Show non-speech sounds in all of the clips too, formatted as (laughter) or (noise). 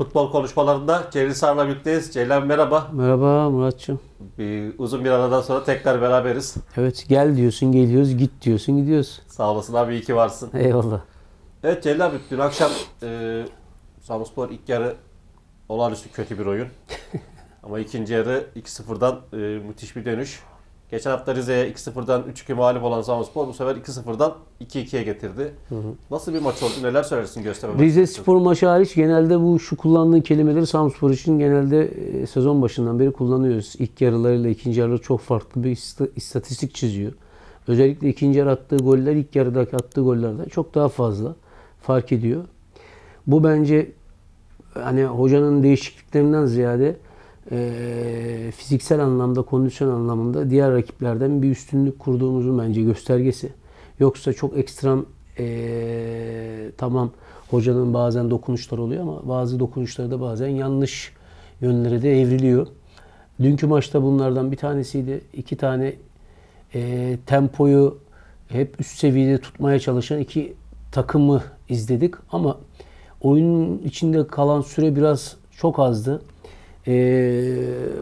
Futbol konuşmalarında Celil Sar'la birlikteyiz. Celil merhaba. Merhaba Muratçım. Bir, uzun bir aradan sonra tekrar beraberiz. Evet gel diyorsun geliyoruz, git diyorsun gidiyoruz. Sağ olasın abi iyi ki varsın. Eyvallah. Evet Celil abi dün akşam e, Samspor ilk yarı olağanüstü kötü bir oyun. (laughs) Ama ikinci yarı 2-0'dan e, müthiş bir dönüş. Geçen hafta Rize'ye 2-0'dan 3-2 mağlup olan Samspor bu sefer 2-0'dan 2-2'ye getirdi. Nasıl bir maç oldu? Neler söylersin gösterme Rize? Spor maçı hariç genelde bu şu kullandığın kelimeleri Samspor için genelde e, sezon başından beri kullanıyoruz. İlk yarılarıyla ikinci yarıları çok farklı bir ista- istatistik çiziyor. Özellikle ikinci yarı attığı goller ilk yarıdaki attığı gollerden çok daha fazla fark ediyor. Bu bence hani hocanın değişikliklerinden ziyade e, fiziksel anlamda, kondisyon anlamında diğer rakiplerden bir üstünlük kurduğumuzun bence göstergesi. Yoksa çok ekstrem e, tamam hocanın bazen dokunuşları oluyor ama bazı dokunuşları da bazen yanlış yönlere de evriliyor. Dünkü maçta bunlardan bir tanesiydi. İki tane e, tempoyu hep üst seviyede tutmaya çalışan iki takımı izledik ama oyunun içinde kalan süre biraz çok azdı. E,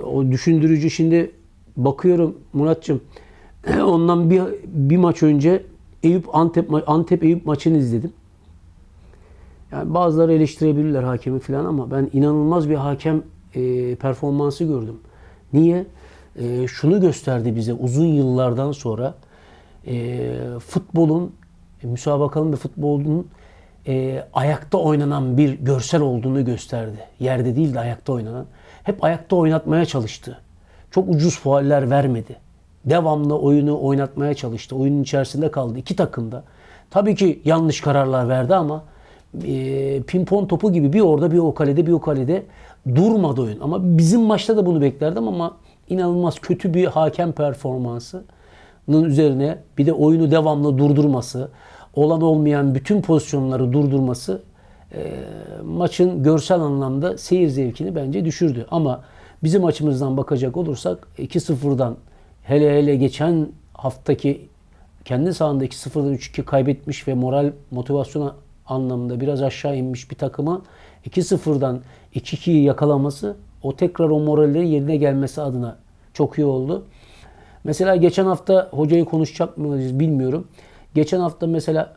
o düşündürücü şimdi bakıyorum Muratçım (clears throat) ondan bir, bir maç önce Eyüp Antep Antep Eyüp maçını izledim. Yani bazıları eleştirebilirler hakemi falan ama ben inanılmaz bir hakem e, performansı gördüm. Niye? E, şunu gösterdi bize uzun yıllardan sonra e, futbolun, e, müsabakanın ve futbolun e, ayakta oynanan bir görsel olduğunu gösterdi. Yerde değil de ayakta oynanan. Hep ayakta oynatmaya çalıştı. Çok ucuz fauller vermedi. Devamlı oyunu oynatmaya çalıştı. Oyunun içerisinde kaldı. iki takım da. Tabii ki yanlış kararlar verdi ama e, pimpon topu gibi bir orada bir o kalede bir o kalede durmadı oyun. Ama bizim maçta da bunu beklerdim ama inanılmaz kötü bir hakem performansının üzerine bir de oyunu devamlı durdurması, olan olmayan bütün pozisyonları durdurması e, maçın görsel anlamda seyir zevkini bence düşürdü. Ama bizim açımızdan bakacak olursak 2-0'dan hele hele geçen haftaki kendi sahanda 2-0'dan 3-2 kaybetmiş ve moral motivasyon anlamında biraz aşağı inmiş bir takımı 2-0'dan 2-2'yi yakalaması o tekrar o morallerin yerine gelmesi adına çok iyi oldu. Mesela geçen hafta hocayı konuşacak mıyız bilmiyorum. Geçen hafta mesela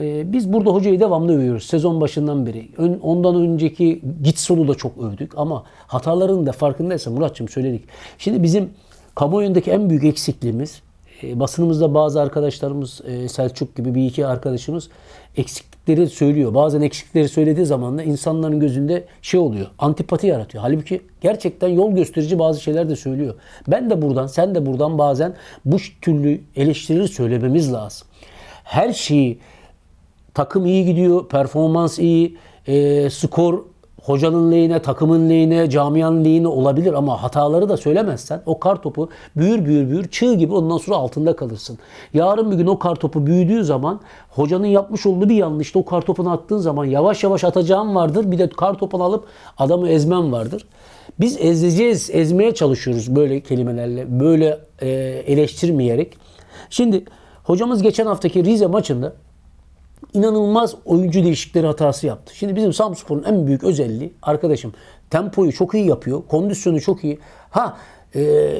e, biz burada hocayı devamlı övüyoruz sezon başından beri. Ondan önceki Gitson'u da çok övdük ama hataların da farkındaysa Muratçım söyledik. Şimdi bizim kamuoyundaki en büyük eksikliğimiz e, basınımızda bazı arkadaşlarımız e, Selçuk gibi bir iki arkadaşımız eksiklikleri söylüyor. Bazen eksikleri söylediği zaman da insanların gözünde şey oluyor. Antipati yaratıyor. Halbuki gerçekten yol gösterici bazı şeyler de söylüyor. Ben de buradan, sen de buradan bazen bu türlü eleştirileri söylememiz lazım. Her şeyi takım iyi gidiyor, performans iyi, e, skor hocanın lehine, takımın lehine, camianın lehine olabilir ama hataları da söylemezsen o kar topu büyür büyür büyür çığ gibi ondan sonra altında kalırsın. Yarın bir gün o kar topu büyüdüğü zaman hocanın yapmış olduğu bir yanlışta o kar topunu attığın zaman yavaş yavaş atacağın vardır. Bir de kar topunu alıp adamı ezmen vardır. Biz ezeceğiz, ezmeye çalışıyoruz böyle kelimelerle, böyle e, eleştirmeyerek. Şimdi hocamız geçen haftaki Rize maçında inanılmaz oyuncu değişiklikleri hatası yaptı. Şimdi bizim Samspor'un en büyük özelliği arkadaşım tempoyu çok iyi yapıyor. Kondisyonu çok iyi. Ha e,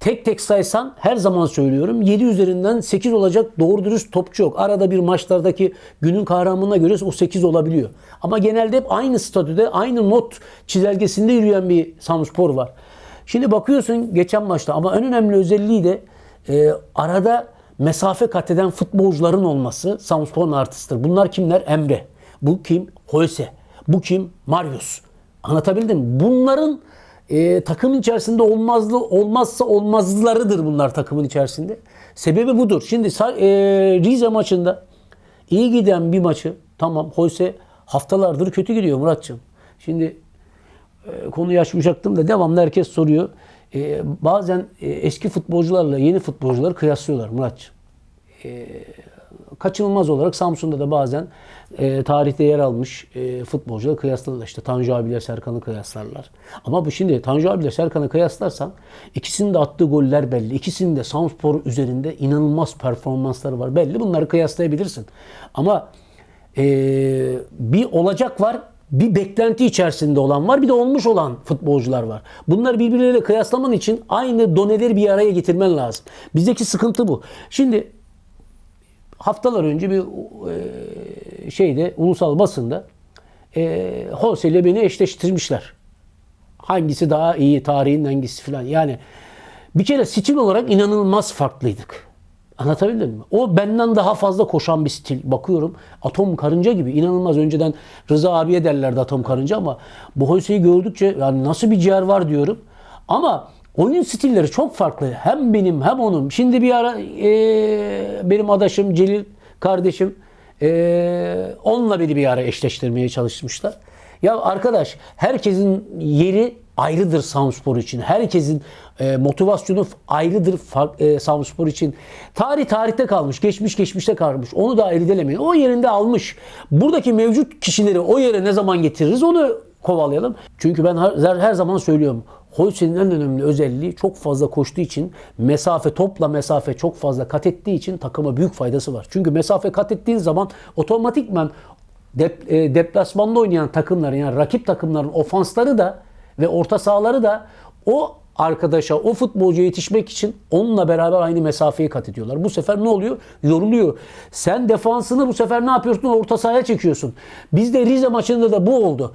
tek tek saysan her zaman söylüyorum 7 üzerinden 8 olacak doğru dürüst topçu yok. Arada bir maçlardaki günün kahramanına göre o 8 olabiliyor. Ama genelde hep aynı statüde aynı not çizelgesinde yürüyen bir Samspor var. Şimdi bakıyorsun geçen maçta ama en önemli özelliği de e, arada mesafe kat eden futbolcuların olması Samspor'un artısıdır. Bunlar kimler? Emre. Bu kim? Hoyse. Bu kim? Marius. Anlatabildim mi? Bunların e, takımın içerisinde olmazlı olmazsa olmazlarıdır bunlar takımın içerisinde. Sebebi budur. Şimdi e, Rize maçında iyi giden bir maçı tamam Hoyse haftalardır kötü gidiyor Muratçım. Şimdi e, konuyu açmayacaktım da devamlı herkes soruyor. E, bazen e, eski futbolcularla yeni futbolcuları kıyaslıyorlar Muratçım. E, kaçınılmaz olarak Samsun'da da bazen e, tarihte yer almış e, futbolcuları kıyaslarlar. İşte Tanju abiyle Serkan'ı kıyaslarlar. Ama bu şimdi Tanju abiyle Serkan'ı kıyaslarsan ikisinin de attığı goller belli. İkisinin de Samspor üzerinde inanılmaz performansları var belli. Bunları kıyaslayabilirsin. Ama e, bir olacak var bir beklenti içerisinde olan var bir de olmuş olan futbolcular var. Bunları birbirleriyle kıyaslaman için aynı doneleri bir araya getirmen lazım. Bizdeki sıkıntı bu. Şimdi haftalar önce bir e, şeyde ulusal basında e, Jose ile beni eşleştirmişler. Hangisi daha iyi tarihin hangisi falan. Yani bir kere stil olarak inanılmaz farklıydık. Anlatabildim mi? O benden daha fazla koşan bir stil. Bakıyorum atom karınca gibi. inanılmaz. Önceden Rıza abiye derlerdi atom karınca ama bu Jose'yi gördükçe yani nasıl bir ciğer var diyorum. Ama oyun stilleri çok farklı. Hem benim hem onun. Şimdi bir ara e, benim adaşım Celil kardeşim e, onunla beni bir ara eşleştirmeye çalışmışlar. Ya arkadaş herkesin yeri ayrıdır Samspor için. Herkesin e, motivasyonu ayrıdır fark, e, Samspor için. Tarih tarihte kalmış, geçmiş geçmişte kalmış. Onu da irdelemeyin. O yerinde almış. Buradaki mevcut kişileri o yere ne zaman getiririz onu kovalayalım. Çünkü ben her, her zaman söylüyorum. Holse'nin en önemli özelliği çok fazla koştuğu için mesafe topla mesafe çok fazla kat ettiği için takıma büyük faydası var. Çünkü mesafe kat ettiğin zaman otomatikman dep, e, deplasmanda oynayan takımların yani rakip takımların ofansları da ve orta sahaları da o arkadaşa, o futbolcuya yetişmek için onunla beraber aynı mesafeyi kat ediyorlar. Bu sefer ne oluyor? Yoruluyor. Sen defansını bu sefer ne yapıyorsun? Orta sahaya çekiyorsun. Bizde Rize maçında da bu oldu.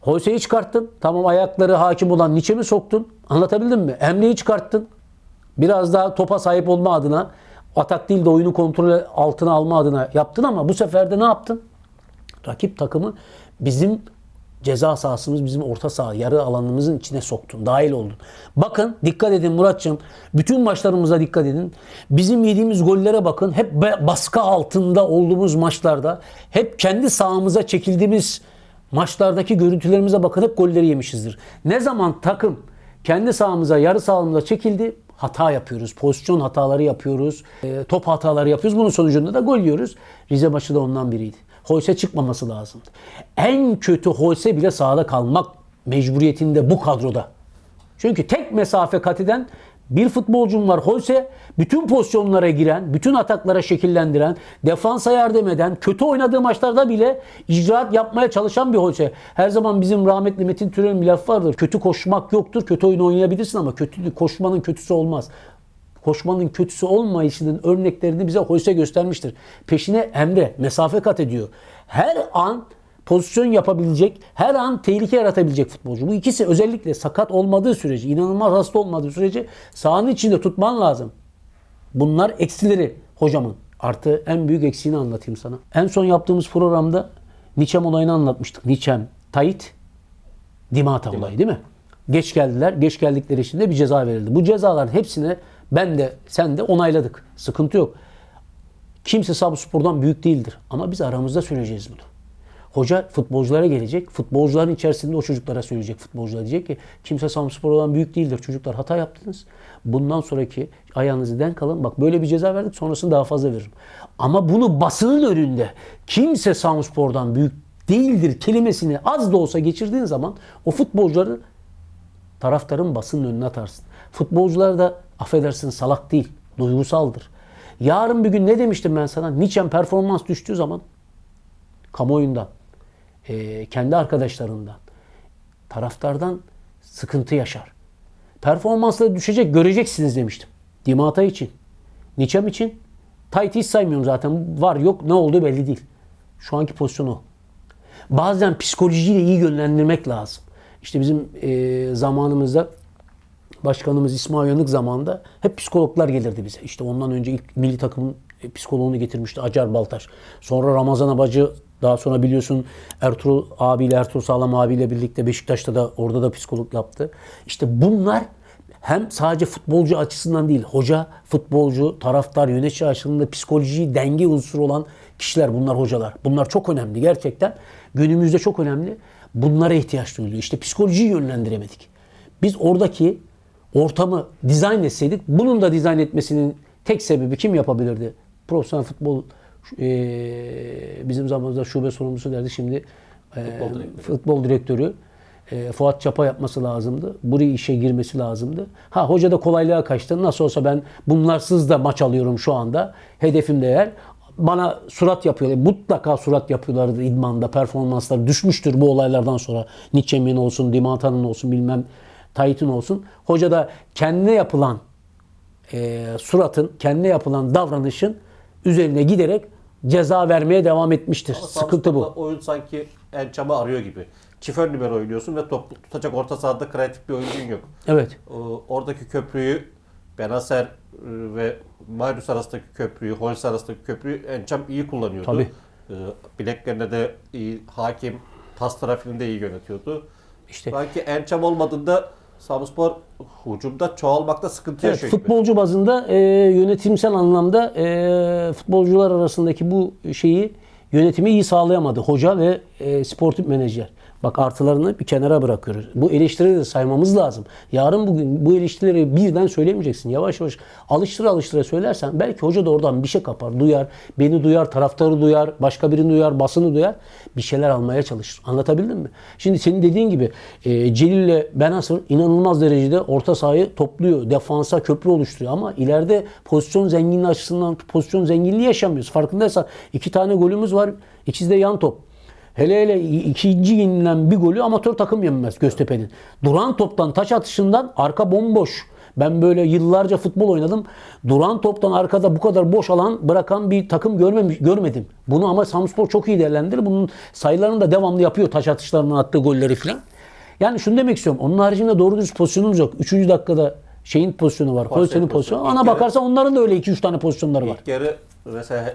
Hose'yi çıkarttın. Tamam ayakları hakim olan Nietzsche'mi soktun. Anlatabildim mi? Emre'yi çıkarttın. Biraz daha topa sahip olma adına atak değil de oyunu kontrol altına alma adına yaptın ama bu sefer de ne yaptın? Rakip takımı bizim ceza sahasımız, bizim orta saha, yarı alanımızın içine soktun, dahil oldun. Bakın dikkat edin Muratçım. Bütün maçlarımıza dikkat edin. Bizim yediğimiz gollere bakın. Hep baskı altında olduğumuz maçlarda, hep kendi sahamıza çekildiğimiz maçlardaki görüntülerimize bakın hep golleri yemişizdir. Ne zaman takım kendi sahamıza, yarı sahamıza çekildi, hata yapıyoruz. Pozisyon hataları yapıyoruz. e, top hataları yapıyoruz. Bunun sonucunda da gol yiyoruz. Rize maçı da ondan biriydi. Holse çıkmaması lazımdı. En kötü Holse bile sahada kalmak mecburiyetinde bu kadroda. Çünkü tek mesafe kat eden bir futbolcum var. Holse bütün pozisyonlara giren, bütün ataklara şekillendiren, defansa yardım eden, kötü oynadığı maçlarda bile icraat yapmaya çalışan bir Holse. Her zaman bizim rahmetli Metin Türel'in bir laf vardır. Kötü koşmak yoktur. Kötü oyun oynayabilirsin ama kötü koşmanın kötüsü olmaz. Koşmanın kötüsü olmayışının örneklerini bize Holse göstermiştir. Peşine Emre mesafe kat ediyor. Her an pozisyon yapabilecek, her an tehlike yaratabilecek futbolcu. Bu ikisi özellikle sakat olmadığı sürece, inanılmaz hasta olmadığı sürece sahanın içinde tutman lazım. Bunlar eksileri hocamın. Artı en büyük eksiğini anlatayım sana. En son yaptığımız programda Niçem olayını anlatmıştık. Niçem, Tayit, Dimata olayı değil mi? Geç geldiler. Geç geldikleri için de bir ceza verildi. Bu cezaların hepsine ben de sen de onayladık. Sıkıntı yok. Kimse Samspor'dan büyük değildir. Ama biz aramızda söyleyeceğiz bunu. Hoca futbolculara gelecek. Futbolcuların içerisinde o çocuklara söyleyecek. Futbolcular diyecek ki kimse Samspor'dan büyük değildir. Çocuklar hata yaptınız. Bundan sonraki ayağınızı denk alın. Bak böyle bir ceza verdik sonrasını daha fazla veririm. Ama bunu basının önünde kimse Samspor'dan büyük değildir kelimesini az da olsa geçirdiğin zaman o futbolcuları taraftarın basının önüne atarsın. Futbolcular da affedersin salak değil, duygusaldır. Yarın bir gün ne demiştim ben sana? Nietzsche'nin performans düştüğü zaman kamuoyundan, eee, kendi arkadaşlarından, taraftardan sıkıntı yaşar. Performansları düşecek göreceksiniz demiştim. Dimata için, Nietzsche için, Tayt'i hiç saymıyorum zaten. Var yok ne olduğu belli değil. Şu anki pozisyonu o. Bazen psikolojiyle iyi yönlendirmek lazım. İşte bizim eee, zamanımızda Başkanımız İsmail Yanık zamanında hep psikologlar gelirdi bize. İşte ondan önce ilk milli takımın e, psikoloğunu getirmişti Acar Baltaş. Sonra Ramazan Abacı daha sonra biliyorsun Ertuğrul abiyle Ertuğrul Sağlam abiyle birlikte Beşiktaş'ta da orada da psikolog yaptı. İşte bunlar hem sadece futbolcu açısından değil, hoca, futbolcu, taraftar, yönetici açısından psikoloji, denge unsuru olan kişiler bunlar hocalar. Bunlar çok önemli gerçekten. Günümüzde çok önemli. Bunlara ihtiyaç duyuluyor. İşte psikolojiyi yönlendiremedik. Biz oradaki ortamı dizayn etseydik, bunun da dizayn etmesinin tek sebebi kim yapabilirdi? Profesyonel futbol eee, bizim zamanımızda şube sorumlusu derdi. Şimdi eee, Futbol direktörü. futbol direktörü eee, Fuat Çapa yapması lazımdı. Buraya işe girmesi lazımdı. Ha hoca da kolaylığa kaçtı. Nasıl olsa ben bunlarsız da maç alıyorum şu anda. Hedefim de eğer bana surat yapıyorlar. Mutlaka surat yapıyorlardı idmanda. Performansları düşmüştür bu olaylardan sonra. Nietzsche'nin olsun, Dimata'nın olsun bilmem Tayyip'in olsun. Hoca da kendine yapılan e, suratın, kendine yapılan davranışın üzerine giderek ceza vermeye devam etmiştir. Ama Sıkıntı bu. Oyun sanki Ençam'ı arıyor gibi. Çift ön libero oynuyorsun ve top tutacak orta sahada kreatif bir oyuncun yok. Evet. O- Oradaki köprüyü Benaser e, ve Maydus arasındaki köprüyü, Holz arasındaki köprüyü Ençam iyi kullanıyordu. Tabii. E, Bileklerine de iyi, hakim, pas trafiğini de iyi yönetiyordu. İşte Belki Ençam olmadığında Samspor hücumda çoğalmakta sıkıntı Evet, yaşıyor gibi. futbolcu bazında e, yönetimsel anlamda e, futbolcular arasındaki bu şeyi yönetimi iyi sağlayamadı hoca ve e, sportif menajer. Bak artılarını bir kenara bırakıyoruz. Bu eleştirileri de saymamız lazım. Yarın bugün bu eleştirileri birden söylemeyeceksin. Yavaş yavaş alıştıra alıştıra söylersen belki hoca da oradan bir şey kapar, duyar. Beni duyar, taraftarı duyar, başka birini duyar, basını duyar. Bir şeyler almaya çalışır. Anlatabildim mi? Şimdi senin dediğin gibi e, Celil'le Benasır inanılmaz derecede orta sahayı topluyor. Defansa köprü oluşturuyor ama ileride pozisyon zenginliği açısından pozisyon zenginliği yaşamıyoruz. Farkındaysan iki tane golümüz var. İkisi de yan top. Hele hele ikinci yenilen bir golü amatör takım yenmez Göztepe'nin. Duran toptan taç atışından arka bomboş. Ben böyle yıllarca futbol oynadım. Duran toptan arkada bu kadar boş alan bırakan bir takım görmemiş, görmedim. Bunu ama Samspor çok iyi değerlendirir. Bunun sayılarını da devamlı yapıyor taç atışlarından attığı golleri falan. Yani şunu demek istiyorum. Onun haricinde doğru düz pozisyonumuz yok. Üçüncü dakikada şeyin pozisyonu var. Holse'nin pozisyonu. Ana İlk yarı- bakarsan onların da öyle 2-3 tane pozisyonları var. İlk yarı mesela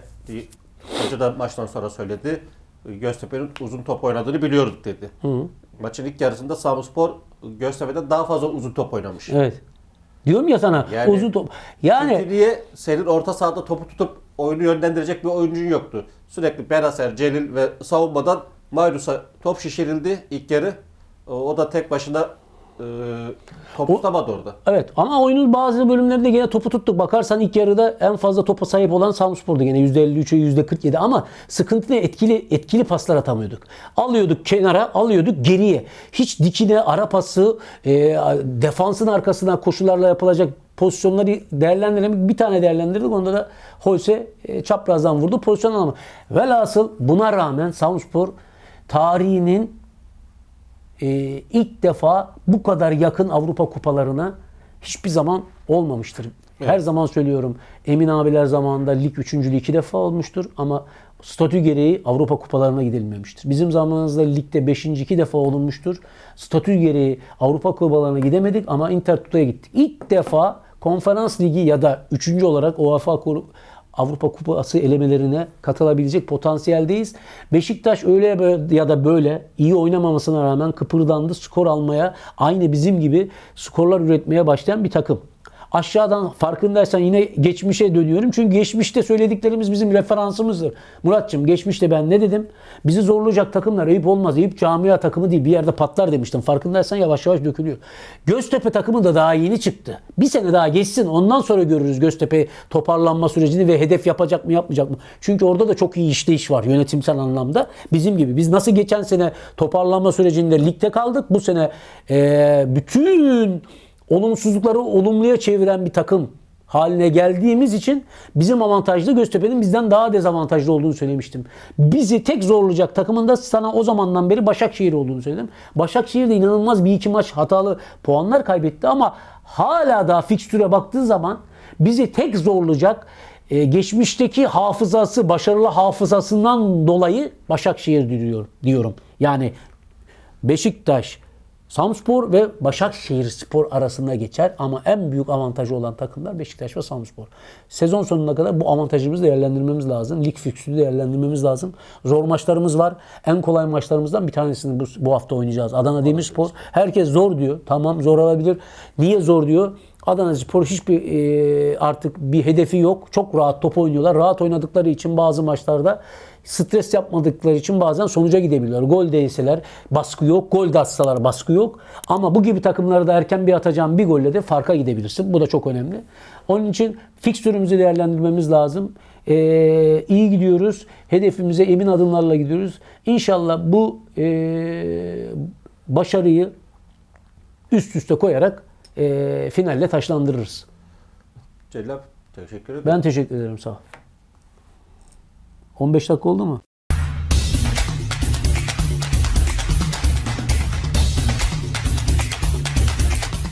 hoca da maçtan sonra söyledi. Göztepe'nin uzun top oynadığını biliyorduk dedi. Maçın ilk yarısında Samspor Göztepe'den daha fazla uzun top oynamış. Evet. Diyorum ya sana Yani- uzun top. Yani niye senin orta sahada topu tutup oyunu yönlendirecek bir oyuncun yoktu. Sürekli Benacer, Celil ve savunmadan Mayrus'a top şişirildi ilk yarı. O da tek başına e, top tutamadı orada. Evet ama oyunun bazı bölümlerinde gene topu tuttuk. Bakarsan ilk yarıda en fazla topa sahip olan Samspor'du gene %53'e %47 ama sıkıntı ne? Etkili etkili paslar atamıyorduk. Alıyorduk kenara, alıyorduk geriye. Hiç dikine, ara pası, e, defansın arkasına koşularla yapılacak pozisyonları değerlendiremedik. Bir tane değerlendirdik. Onda da Holse e, çaprazdan vurdu. Pozisyon alamadı. Velhasıl buna rağmen Samspor tarihinin e, ilk defa bu kadar yakın Avrupa kupalarına hiçbir zaman olmamıştır. Her zaman söylüyorum Emin abiler zamanında lig üçüncülüğü iki defa olmuştur ama statü gereği Avrupa kupalarına gidilmemiştir. Bizim zamanımızda ligde beşinci iki defa olunmuştur. Statü gereği Avrupa kupalarına gidemedik ama Intertoto'ya gittik. İlk defa konferans ligi ya da üçüncü olarak UEFA Avrupa Kupası elemelerine katılabilecek potansiyeldeyiz. Beşiktaş öyle ya da böyle iyi oynamamasına rağmen kıpırdandı. Skor almaya aynı bizim gibi skorlar üretmeye başlayan bir takım. Aşağıdan farkındaysan yine geçmişe dönüyorum. Çünkü geçmişte söylediklerimiz bizim referansımızdır. Muratçım geçmişte ben ne dedim? Bizi zorlayacak takımlar Eyüp olmaz. Eyüp camia takımı değil bir yerde patlar demiştim. Farkındaysan yavaş yavaş dökülüyor. Göztepe takımı da daha yeni çıktı. Bir sene daha geçsin ondan sonra görürüz Göztepe toparlanma sürecini ve hedef yapacak mı yapmayacak mı? Çünkü orada da çok iyi işleyiş var yönetimsel anlamda. Bizim gibi. Biz nasıl geçen sene toparlanma sürecinde ligde kaldık. Bu sene eee, bütün olumsuzlukları olumluya çeviren bir takım haline geldiğimiz için bizim avantajlı Göztepe'nin bizden daha dezavantajlı olduğunu söylemiştim. Bizi tek zorlayacak takımın da sana o zamandan beri Başakşehir olduğunu söyledim. Başakşehir de inanılmaz bir iki maç hatalı puanlar kaybetti ama hala daha fikstüre baktığı zaman bizi tek zorlayacak e, geçmişteki hafızası, başarılı hafızasından dolayı Başakşehir diyor, diyorum. Yani Beşiktaş, Samspor ve Başakşehir Spor arasında geçer ama en büyük avantajı olan takımlar Beşiktaş ve Samspor. Sezon sonuna kadar bu avantajımızı değerlendirmemiz lazım. Lig fikstürü değerlendirmemiz lazım. Zor maçlarımız var. En kolay maçlarımızdan bir tanesini bu, bu hafta oynayacağız. Adana Demirspor. Herkes zor diyor. Tamam zor olabilir. Niye zor diyor? Adana Spor hiçbir e, artık bir hedefi yok. Çok rahat top oynuyorlar. Rahat oynadıkları için bazı maçlarda stres yapmadıkları için bazen sonuca gidebiliyorlar. Gol değilseler baskı yok. Gol de atsalar baskı yok. Ama bu gibi takımlarda erken bir atacağın bir golle de farka gidebilirsin. Bu da çok önemli. Onun için fikstürümüzü değerlendirmemiz lazım. Ee, iyi gidiyoruz. Hedefimize emin adımlarla gidiyoruz. İnşallah bu e, başarıyı üst üste koyarak e, finalle taşlandırırız. Celal teşekkür ederim. Ben teşekkür ederim. Sağ ol. 15 dakika oldu mu?